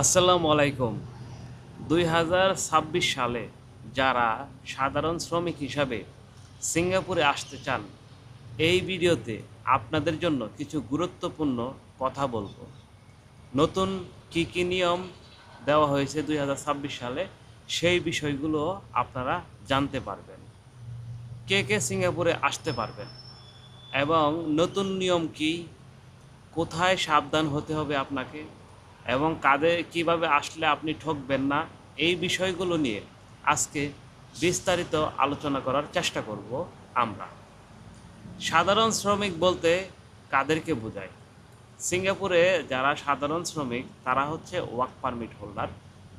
আসসালামু আলাইকুম। দুই হাজার ছাব্বিশ সালে যারা সাধারণ শ্রমিক হিসাবে সিঙ্গাপুরে আসতে চান, এই ভিডিওতে আপনাদের জন্য কিছু গুরুত্বপূর্ণ কথা বলব। নতুন কী কী নিয়ম দেওয়া হয়েছে দুই হাজার ছাব্বিশ সালে, সেই বিষয়গুলো আপনারা জানতে পারবেন। কে কে সিঙ্গাপুরে আসতে পারবেন এবং নতুন নিয়ম কি, কোথায় সাবধান হতে হবে আপনাকে এবং কাদের কীভাবে আসলে আপনি ঠকবেন না, এই বিষয়গুলো নিয়ে আজকে বিস্তারিত আলোচনা করার চেষ্টা করব আমরা। সাধারণ শ্রমিক বলতে কাদেরকে বোঝায়? সিঙ্গাপুরে যারা সাধারণ শ্রমিক, তারা হচ্ছে ওয়ার্ক পারমিট হোল্ডার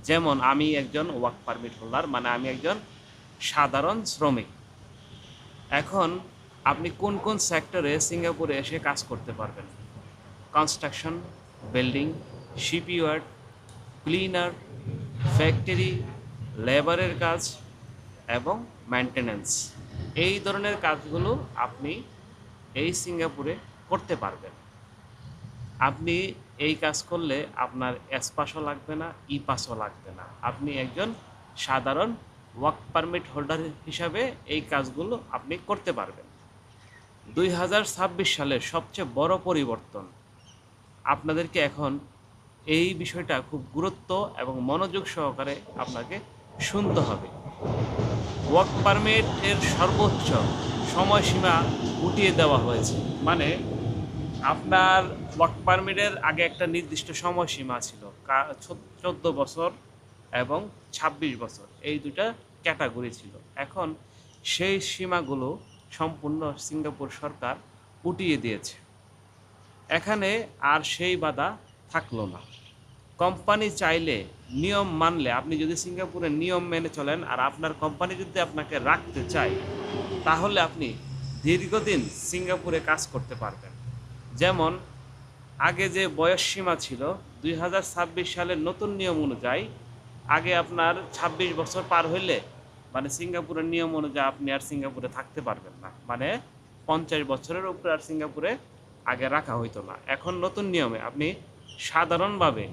যেমন আমি একজন ওয়ার্ক পারমিট হোল্ডার মানে আমি একজন সাধারণ শ্রমিক। এখন আপনি কোন কোন সেক্টরে সিঙ্গাপুরে এসে কাজ করতে পারবেন? Construction building shipyard cleaner, factory, লেবারের কাজ এবং মেনটেনেন্স এই ধরনের কাজগুলো আপনি এই সিঙ্গাপুরে করতে পারবেন। আপনি এই কাজ করলে আপনার এস লাগবে না ই পাসও লাগবে না। আপনি একজন সাধারণ ওয়ার্ক পারমিট হোল্ডার হিসাবে এই কাজগুলো আপনি করতে পারবেন। দুই হাজার ছাব্বিশ সালের সবচেয়ে বড় পরিবর্তন আপনাদেরকে এখন এই বিষয়টা খুব গুরুত্ব এবং মনোযোগ সহকারে আপনাকে শুনতে হবে। ওয়ার্ক পারমিট এর সর্বোচ্চ সময়সীমা উঠিয়ে দেওয়া হয়েছে। মানে আপনার ওয়ার্ক পারমিটের আগে একটা নির্দিষ্ট সময়সীমা ছিল চোদ্দ বছর এবং ২৬ বছর। এই দুটা ক্যাটাগরি ছিল। এখন সেই সীমাগুলো সম্পূর্ণ সিঙ্গাপুর সরকার উঠিয়ে দিয়েছে। এখানে আর সেই বাধা থাকল না। কোম্পানি চাইলে নিয়ম মানলে, আপনি যদি সিঙ্গাপুরের নিয়ম মেনে চলেন আর আপনার কোম্পানি যদি আপনাকে রাখতে চায়, তাহলে আপনি দীর্ঘদিন সিঙ্গাপুরে কাজ করতে পারবেন। যেমন, আগে যে বয়স সীমা ছিল, দুই হাজার ছাব্বিশ সালের নতুন নিয়ম অনুযায়ী আগে আপনার ২৬ বছর পার হইলে মানে সিঙ্গাপুরের নিয়ম অনুযায়ী আপনি আর সিঙ্গাপুরে থাকতে পারবেন না। মানে পঞ্চাশ বছরের উপরে আর সিঙ্গাপুরে আগে রাখা হইতো না। এখন নতুন নিয়মে আপনি সাধারণভাবে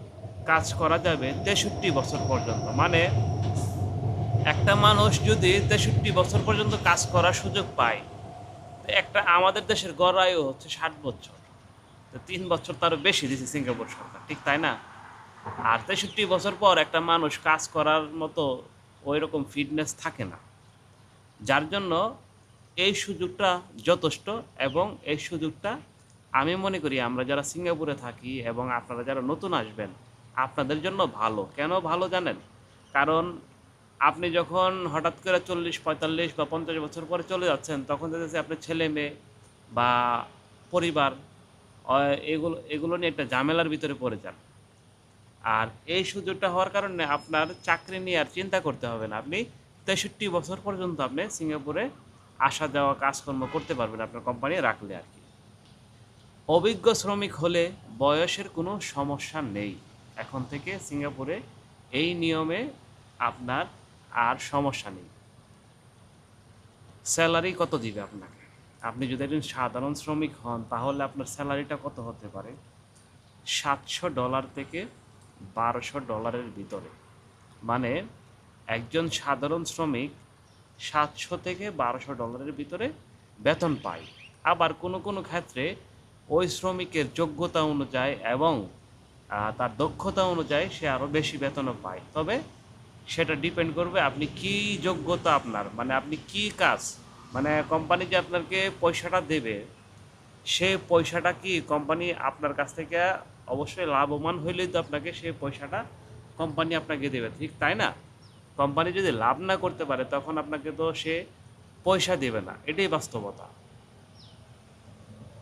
কাজ করা যাবে তেষট্টি বছর পর্যন্ত। মানে একটা মানুষ যদি তেষট্টি বছর পর্যন্ত কাজ করার সুযোগ পায় একটা আমাদের দেশের গড় আয়ু হচ্ছে ষাট বছর। তো তিন বছর তারও বেশি দিয়েছে সিঙ্গাপুর সরকার, ঠিক তাই না? আর তেষট্টি বছর পর একটা মানুষ কাজ করার মতো ওই রকম ফিটনেস থাকে না। যার জন্য এই সুযোগটা যথেষ্ট এবং এই সুযোগটা আমি মনে করি আমরা যারা সিঙ্গাপুরে থাকি এবং আপনারা যারা নতুন আসবেন, আপনাদের জন্য ভালো। কেন ভালো জানেন? কারণ আপনি যখন হঠাৎ করে চল্লিশ, পঁয়তাল্লিশ বা পঞ্চাশ বছর পরে চলে যাচ্ছেন, তখন দেখতেছে আপনার ছেলে মেয়ে বা পরিবার এগুলো এগুলো নিয়ে একটা ঝামেলার ভিতরে পড়ে যান। আর এই সুযোগটা হওয়ার কারণে আপনার চাকরি নিয়ে আর চিন্তা করতে হবে না। আপনি তেষট্টি বছর পর্যন্ত আপনি সিঙ্গাপুরে আসা যাওয়া কাজকর্ম করতে পারবেন, আপনার কোম্পানি রাখলে আর কি। অভিজ্ঞ শ্রমিক হলে বয়সের কোনো সমস্যা নেই। এখন থেকে সিঙ্গাপুরে এই নিয়মে আপনার আর সমস্যা নেই। স্যালারি কত দিবে আপনাকে? আপনি যদি একজন সাধারণ শ্রমিক হন, তাহলে আপনার স্যালারিটা কত হতে পারে? সাতশো ডলার থেকে বারোশো ডলারের ভিতরে। মানে একজন সাধারণ শ্রমিক সাতশো থেকে বারোশো ডলারের ভিতরে বেতন পায়। আবার কোনো কোনো ক্ষেত্রে ওই শ্রমিকের যোগ্যতা অনুযায়ী এবং তার দক্ষতা অনুযায়ী সে আরও বেশি বেতনও পায়। তবে সেটা ডিপেন্ড করবে আপনি কি যোগ্যতা আপনার মানে আপনি কি কাজ মানে কোম্পানি যে আপনাকে পয়সাটা দেবে, সে পয়সাটা কি কোম্পানি আপনার কাছ থেকে অবশ্যই লাভবান হইলেই তো আপনাকে সে পয়সাটা কোম্পানি আপনাকে দেবে, ঠিক তাই না? কোম্পানি যদি লাভ না করতে পারে তখন আপনাকে তো সে পয়সা দেবে না, এটাই বাস্তবতা।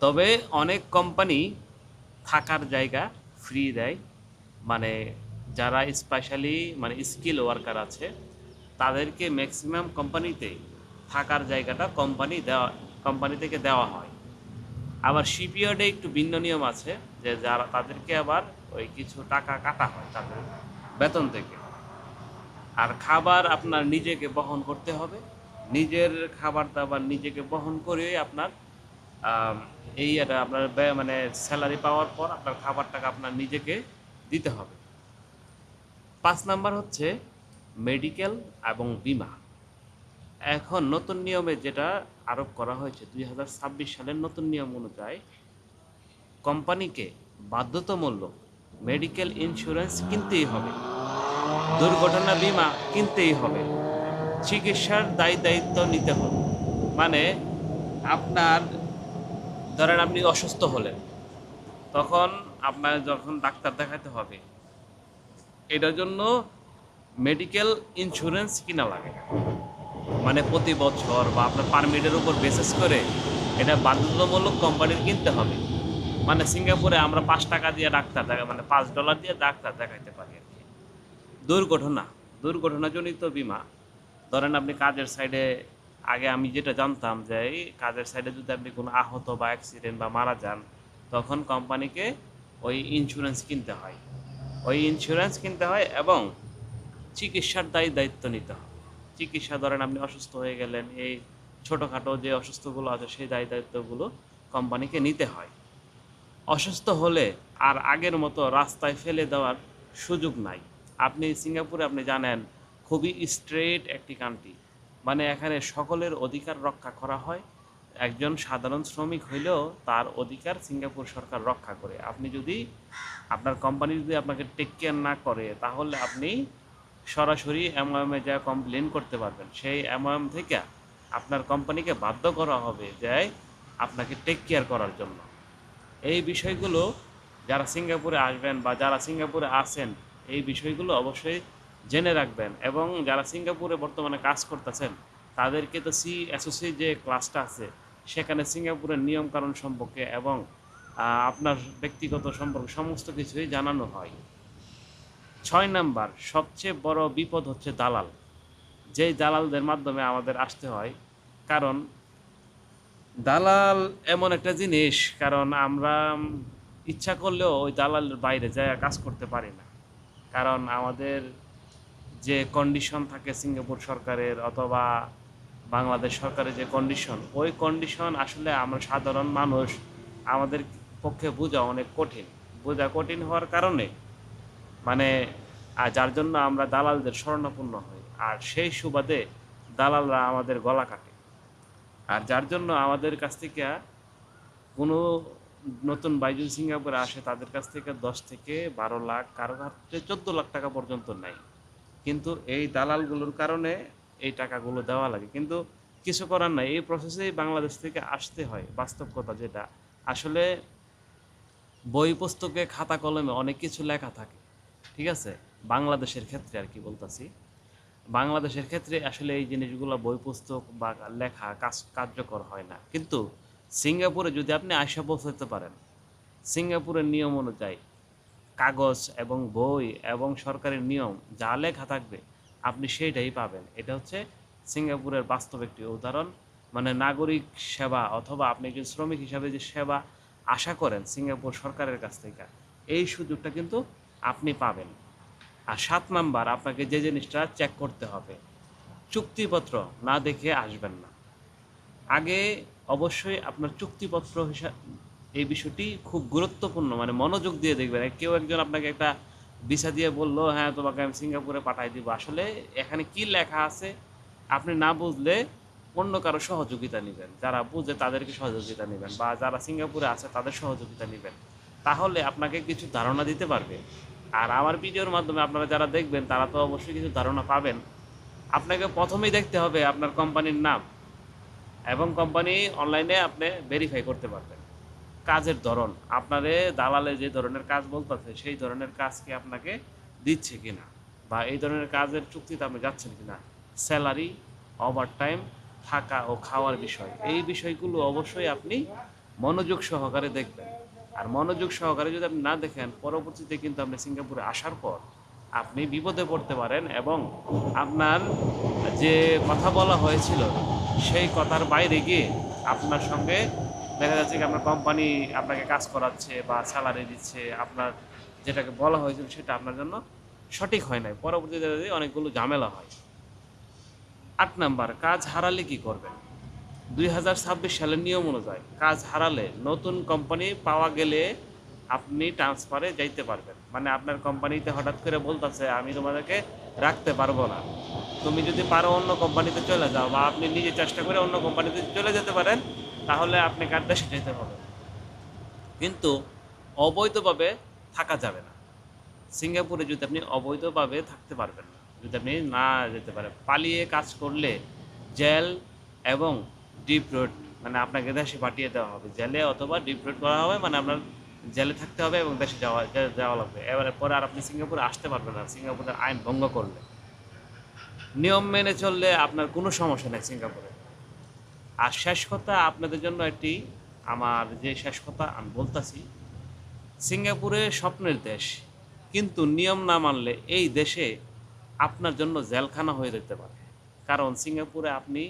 তবে অনেক কোম্পানি থাকার জায়গা ফ্রি দেয়। মানে যারা স্পেশালি মানে স্কিল ওয়ার্কার আছে, তাদেরকে ম্যাক্সিমাম কোম্পানিতে থাকার জায়গাটা কোম্পানি দেওয়া কোম্পানি থেকে দেওয়া হয়। আবার শিপইয়ার্ডে একটু ভিন্ন নিয়ম আছে, যে যারা, তাদেরকে আবার ওই কিছু টাকা কাটা হয় তাদের বেতন থেকে। আর খাবার আপনার নিজেকে বহন করতে হবে। নিজের খাবার দাবার নিজেকে বহন করে আপনার এই আপনার মানে স্যালারি পাওয়ার পর আপনার খাবার টাকা আপনার নিজেকে দিতে হবে। পাঁচ নাম্বার হচ্ছে মেডিকেল এবং বিমা। এখন নতুন নিয়মে যেটা আরোপ করা হয়েছে, দুই হাজার ছাব্বিশ সালের নতুন নিয়ম অনুযায়ী কোম্পানিকে বাধ্যতামূলক মেডিকেল ইন্স্যুরেন্স কিনতেই হবে। দুর্ঘটনা বিমা কিনতেই হবে। চিকিৎসার দায়ী দায়িত্ব নিতে হবে। মানে আপনার ধরেন আপনি অসুস্থ হলেন, তখন আপনার যখন ডাক্তার দেখাতে হবে, এটার জন্য মেডিকেল ইন্স্যুরেন্স কিনা লাগে? মানে প্রতি বছর বা আপনার পারমিটের উপর বেসিস করে এটা বাধ্যতামূলক কোম্পানির কিনতে হবে। মানে সিঙ্গাপুরে আমরা পাঁচ টাকা দিয়ে ডাক্তার দেখা মানে পাঁচ ডলার দিয়ে ডাক্তার দেখাইতে পারি আর কি। দুর্ঘটনা, দুর্ঘটনাজনিত বিমা, ধরেন আপনি কাজের সাইডে আগে আমি যেটা জানতাম যে এই কাজের সাইডে যদি আপনি কোনো আহত বা অ্যাক্সিডেন্ট বা মারা যান, তখন কোম্পানিকে ওই ইন্স্যুরেন্স কিনতে হয়। ওই ইন্স্যুরেন্স কিনতে হয় এবং চিকিৎসার দায়ী, দায়িত্ব নিতে হয়। চিকিৎসা ধরেন আপনি অসুস্থ হয়ে গেলেন, এই ছোটোখাটো যে অসুস্থগুলো আছে, সেই দায়ী, দায়িত্বগুলো কোম্পানিকে নিতে হয়। অসুস্থ হলে আর আগের মতো রাস্তায় ফেলে দেওয়ার সুযোগ নাই। আপনি সিঙ্গাপুরে আপনি জানেন, খুবই স্ট্রেট একটি কান্ট্রি মানে এখানে সকলের অধিকার রক্ষা করা হয়। একজন সাধারণ শ্রমিক হইলেও তার অধিকার সিঙ্গাপুর সরকার রক্ষা করে। আপনি যদি আপনার কোম্পানি যদি আপনাকে টেক কেয়ার না করে, তাহলে আপনি সরাসরি এমওএমে যা কমপ্লেন করতে পারবেন। সেই এমওএম থেকে আপনার কোম্পানিকে বাধ্য করা হবে যে আপনাকে টেক কেয়ার করার জন্য। এই বিষয়গুলো যারা সিঙ্গাপুরে আসবেন বা যারা সিঙ্গাপুরে আছেন, এই বিষয়গুলো অবশ্যই জেনে রাখবেন। এবং যারা সিঙ্গাপুরে বর্তমানে কাজ করতেছেন, তাদেরকে তো সি অ্যাসোসিয়েট যে ক্লাসটা আছে, সেখানে সিঙ্গাপুরের নিয়মকানুন সম্পর্কে এবং আপনার ব্যক্তিগত সম্পর্কে, সমস্ত কিছুই জানানো হয়। ছয় নাম্বার, সবচেয়ে বড় বিপদ হচ্ছে দালাল। যেই দালালদের মাধ্যমে আমাদের আসতে হয়, কারণ দালাল এমন একটা জিনিস, কারণ আমরা ইচ্ছা করলেও ওই দালালের বাইরে যায় কাজ করতে পারি না। কারণ আমাদের যে কন্ডিশন থাকে সিঙ্গাপুর সরকারের অথবা বাংলাদেশ সরকারের যে কন্ডিশন ওই কন্ডিশন আসলে আমরা সাধারণ মানুষ আমাদের পক্ষে বোঝা অনেক কঠিন। বোঝা কঠিন হওয়ার কারণে মানে যার জন্য আমরা দালালদের শরণাপন্ন হই। আর সেই সুবাদে দালালরা আমাদের গলা কাটে। আর যার জন্য আমাদের কাছ থেকে কোনো নতুন বাইজুন সিঙ্গাপুরে আসে, তাদের কাছ থেকে দশ থেকে বারো লাখ, কারও হাতে চোদ্দ লাখ টাকা পর্যন্ত নেয়। কিন্তু এই দালালগুলোর কারণে এই টাকাগুলো দেওয়া লাগে। কিন্তু কিছু করার নাই। এই প্রসেসেই বাংলাদেশ থেকে আসতে হয়, বাস্তব কথা যেটা। আসলে বই পুস্তকে খাতা কলমে অনেক কিছু লেখা থাকে, ঠিক আছে? বাংলাদেশের ক্ষেত্রে আর কি বলতাছি। বাংলাদেশের ক্ষেত্রে আসলে এই জিনিসগুলো বই পুস্তক বা লেখা কাজ, কার্যকর হয় না। কিন্তু সিঙ্গাপুরে যদি আপনি আশা পৌঁছাতে পারেন, সিঙ্গাপুরের নিয়ম অনুযায়ী কাগজ এবং বই এবং সরকারের নিয়ম যা লেখা থাকবে, আপনি সেইটাই পাবেন। এটা হচ্ছে সিঙ্গাপুরের বাস্তব একটি উদাহরণ। মানে নাগরিক সেবা অথবা আপনি একজন শ্রমিক হিসাবে যে সেবা আশা করেন সিঙ্গাপুর সরকারের কাছ থেকে, এই সুযোগটা কিন্তু আপনি পাবেন। আর সাত নাম্বার, আপনাকে যে জিনিসটা চেক করতে হবে, চুক্তিপত্র না দেখে আসবেন না। আগে অবশ্যই আপনার চুক্তিপত্র হিসাব এই বিষয়টি খুব গুরুত্বপূর্ণ মানে মনোযোগ দিয়ে দেখবেন। কেউ একজন আপনাকে একটা ভিসা দিয়ে বলল হ্যাঁ তোমাকে আমি সিঙ্গাপুরে পাঠাই দিব। আসলে এখানে কি লেখা আছে, আপনি না বুঝলে অন্য কারও সহযোগিতা নেবেন। যারা বুঝে তাদেরকে সহযোগিতা নেবেন বা যারা সিঙ্গাপুরে আছে তাদের সহযোগিতা নেবেন। তাহলে আপনাকে কিছু ধারণা দিতে পারবে। আর আমার ভিডিওর মাধ্যমে আপনারা যারা দেখবেন, তারা তো অবশ্যই কিছু ধারণা পাবেন। আপনাকে প্রথমেই দেখতে হবে আপনার কোম্পানির নাম এবং কোম্পানি অনলাইনে আপনি ভেরিফাই করতে পারবেন। কাজের ধরন, আপনারে দালালে যে ধরনের কাজ বলতেছে, সেই ধরনের কাজ কি আপনাকে দিচ্ছে কিনা? বা এই ধরনের কাজের চুক্তিতে আপনি যাচ্ছেন কিনা? স্যালারি ওভার টাইম থাকা ও খাওয়ার বিষয়, এই বিষয়গুলো অবশ্যই আপনি মনোযোগ সহকারে দেখবেন। আর মনোযোগ সহকারে যদি আপনি না দেখেন, পরবর্তীতে কিন্তু আপনি সিঙ্গাপুরে আসার পর আপনি বিপদে পড়তে পারেন এবং আপনার যে কথা বলা হয়েছিল, সেই কথার বাইরে গিয়ে আপনার সঙ্গে দেখা যাচ্ছে কি আপনার কোম্পানি আপনাকে কাজ করাচ্ছে বা স্যালারি দিচ্ছে, আপনার যেটাকে বলা হয়েছিল সেটা আপনার জন্য সঠিক হয় নাই। পরবর্তীতে অনেকগুলো ঝামেলা হয়। আট নাম্বার, কাজ হারালে কি করবেন? দুই হাজার ছাব্বিশ সালের নিয়ম অনুযায়ী কাজ হারালে নতুন কোম্পানি পাওয়া গেলে আপনি ট্রান্সফারে যাইতে পারবেন। মানে আপনার কোম্পানিতে হঠাৎ করে বলতেছে, আমি তোমাদেরকে রাখতে পারব না। তুমি যদি পারো অন্য কোম্পানিতে চলে যাও বা আপনি নিজে চেষ্টা করে অন্য কোম্পানিতে চলে যেতে পারেন তাহলে আপনি কার দেশে যেতে হবে? কিন্তু অবৈধভাবে থাকা যাবে না। সিঙ্গাপুরে যদি আপনি অবৈধভাবে থাকতে পারবেন না, যদি আপনি না যেতে পারেন, পালিয়ে কাজ করলে জেল এবং ডিপ রোড মানে আপনাকে দেশে পাঠিয়ে দেওয়া হবে। জেলে অথবা ডিপ রোড করা হবে মানে আপনার জেলে থাকতে হবে এবং দেশে যাওয়া যাওয়া লাগবে। এবারে পরে আর আপনি সিঙ্গাপুরে আসতে পারবেন না। সিঙ্গাপুরের আইন ভঙ্গ করলে। নিয়ম মেনে চললে আপনার কোনো সমস্যা নেই সিঙ্গাপুরে। আর শেষ কথা আপনাদের জন্য একটি, আমার যে শেষ কথা আমি বলতাছি, সিঙ্গাপুরে স্বপ্নের দেশ, কিন্তু নিয়ম না মানলে এই দেশে আপনার জন্য জেলখানা হয়ে যেতে পারে। কারণ সিঙ্গাপুরে আপনি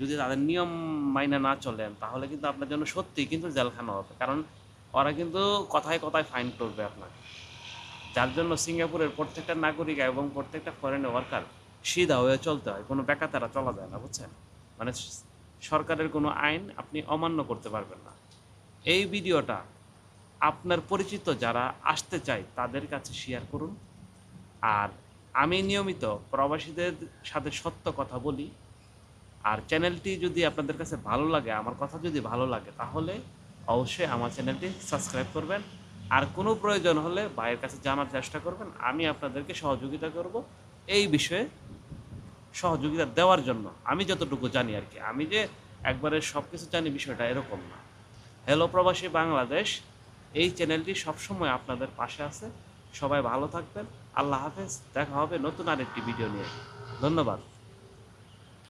যদি তাদের নিয়ম মাইনে না চলেন, তাহলে কিন্তু আপনার জন্য সত্যি কিন্তু জেলখানা হবে। কারণ ওরা কিন্তু কথায় কথায় ফাইন করবে আপনাকে। যার জন্য সিঙ্গাপুরের প্রত্যেকটা নাগরিক এবং প্রত্যেকটা ফরেন ওয়ার্কার সিধা হয়ে চলতে হয়। কোনো বেকাতারা চলা যায় না, বুঝছেন? মানে সরকারের কোনো আইন আপনি অমান্য করতে পারবেন না। এই ভিডিওটা আপনার পরিচিত যারা আসতে চায় তাদের কাছে শেয়ার করুন। আর আমি নিয়মিত প্রবাসীদের সাথে সত্য কথা বলি। আর চ্যানেলটি যদি আপনাদের কাছে ভালো লাগে, আমার কথা যদি ভালো লাগে, তাহলে অবশ্যই আমার চ্যানেলটি সাবস্ক্রাইব করবেন। আর কোনো প্রয়োজন হলে ভাইয়ের কাছে জানার চেষ্টা করবেন। আমি আপনাদেরকে সহযোগিতা করব। এই বিষয়ে সহযোগিতা দেওয়ার জন্য। আমি যতটুকু জানি আর কি। আমি যে একবারে সব কিছু জানি বিষয়টা এরকম না। হ্যালো প্রবাসী বাংলাদেশ, এই চ্যানেলটি সবসময় আপনাদের পাশে আছে। সবাই ভালো থাকবেন। আল্লাহ হাফেজ। দেখা হবে নতুন আরেকটি ভিডিও নিয়ে। ধন্যবাদ।